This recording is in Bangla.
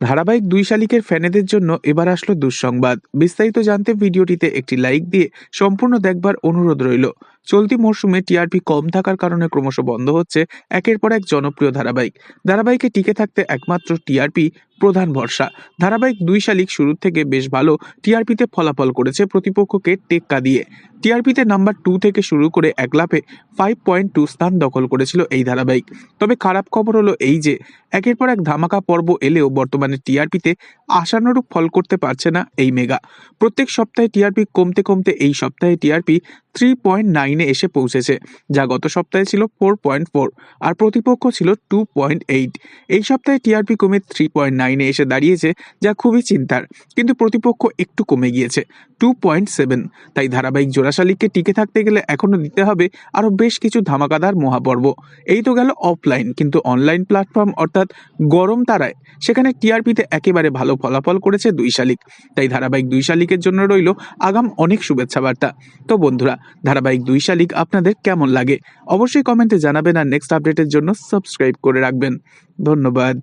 ধারাবাহিক দুই শালিকের ফ্যানেদের জন্য এবার আসলো দুঃসংবাদ। বিস্তারিত জানতে ভিডিওটিতে একটি লাইক দিয়ে সম্পূর্ণ দেখবার অনুরোধ রইল। চলতি মরশুমে টিআরপি কম থাকার কারণে ক্রমশ বন্ধ হচ্ছে একের পর এক জনপ্রিয় ধারাবাহিক। ধারাবাহিকে টিকে থাকতে একমাত্র টিআরপি প্রধান ভরসা। ধারাবাহিক দুই শালিক শুরু থেকে বেশ ভালো টিআরপিতে ফলাফল করেছে প্রতিপক্ষকে টেক্কা দিয়ে। টিআরপিতে নাম্বার টু থেকে শুরু করে এক লাফে ফাইভ পয়েন্ট টু স্থান দখল করেছিল এই ধারাবাহিক। তবে খারাপ খবর হলো এই যে, একের পর এক ধামাকা পর্ব এলেও বর্তমানে টিআরপিতে আশানুরূপ ফল করতে পারছে না এই মেগা। প্রত্যেক সপ্তাহে টিআরপি কমতে কমতে এই সপ্তাহে টিআরপি থ্রি পয়েন্ট নাইনে এসে পৌঁছেছে, যা গত সপ্তাহে ছিল ফোর পয়েন্ট ফোর আর প্রতিপক্ষ ছিল টু পয়েন্ট এইট এই সপ্তাহে টিআরপি কমে থ্রি পয়েন্ট নাইনে এসে দাঁড়িয়েছে, যা খুবই চিন্তার, কিন্তু প্রতিপক্ষ একটু কমে গিয়েছে টু পয়েন্ট সেভেন তাই ধারাবাহিক জোড়াশালিককে টিকে থাকতে গেলে এখনও দিতে হবে আরও বেশ কিছু ধামাকাদার মহাপর্ব। এই তো গেল অফলাইন কিন্তু অনলাইন প্ল্যাটফর্ম অর্থাৎ গরম তারায়, সেখানে টিআরপিতে একেবারে ভালো ফলাফল করেছে দুই শালিক। তাই ধারাবাহিক দুই শালিকের জন্য রইল আগাম অনেক শুভেচ্ছা বার্তা তো বন্ধুরা, ধারাবাহিক দুই শালিক আপনাদের কেমন লাগে? অবশ্যই কমেন্টে জানাবেন আর নেক্সট আপডেটের জন্য সাবস্ক্রাইব করে রাখবেন। ধন্যবাদ।